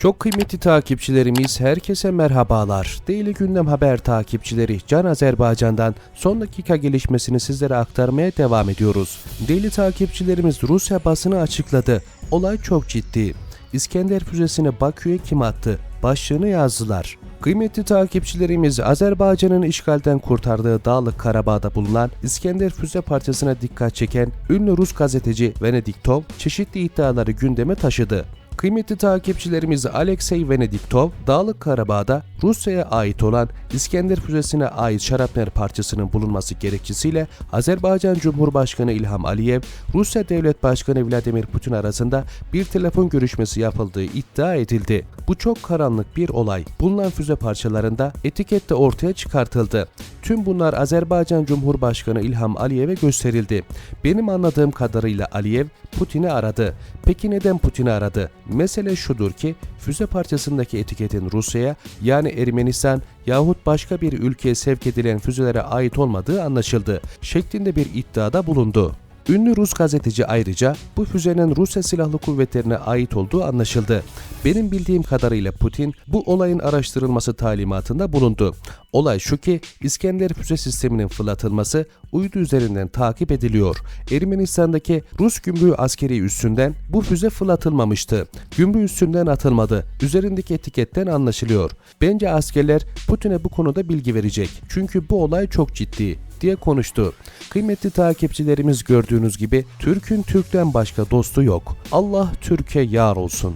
Çok kıymetli takipçilerimiz herkese merhabalar. Daily Gündem Haber takipçileri Can Azerbaycan'dan son dakika gelişmesini sizlere aktarmaya devam ediyoruz. Daily takipçilerimiz Rusya basını açıkladı. Olay çok ciddi. İskender füzesini Bakü'ye kim attı? Başlığını yazdılar. Kıymetli takipçilerimiz Azerbaycan'ın işgalden kurtardığı Dağlık Karabağ'da bulunan İskender füze parçasına dikkat çeken ünlü Rus gazeteci Venediktov çeşitli iddiaları gündeme taşıdı. Kıymetli takipçilerimiz Alexey Venediktov, Dağlık Karabağ'da Rusya'ya ait olan İskender füzesine ait şarapnel parçasının bulunması gerekçesiyle Azerbaycan Cumhurbaşkanı İlham Aliyev, Rusya Devlet Başkanı Vladimir Putin arasında bir telefon görüşmesi yapıldığı iddia edildi. Bu çok karanlık bir olay. Bulunan füze parçalarında etikette ortaya çıkartıldı. Tüm bunlar Azerbaycan Cumhurbaşkanı İlham Aliyev'e gösterildi. Benim anladığım kadarıyla Aliyev Putin'i aradı. Peki neden Putin'i aradı? Mesele şudur ki füze parçasındaki etiketin Rusya'ya yani Ermenistan yahut başka bir ülkeye sevk edilen füzelere ait olmadığı anlaşıldı şeklinde bir iddiada bulundu. Ünlü Rus gazeteci ayrıca bu füzenin Rusya Silahlı Kuvvetlerine ait olduğu anlaşıldı. Benim bildiğim kadarıyla Putin bu olayın araştırılması talimatında bulundu. Olay şu ki İskender füze sisteminin fırlatılması uydu üzerinden takip ediliyor. Ermenistan'daki Rus gümrüğü askeri üssünden bu füze fırlatılmamıştı. Gümrüğü üssünden atılmadı. Üzerindeki etiketten anlaşılıyor. Bence askerler Putin'e bu konuda bilgi verecek. Çünkü bu olay çok ciddi diye konuştu. Kıymetli takipçilerimiz gördüğünüz gibi Türk'ün Türk'ten başka dostu yok. Allah Türkiye yar olsun.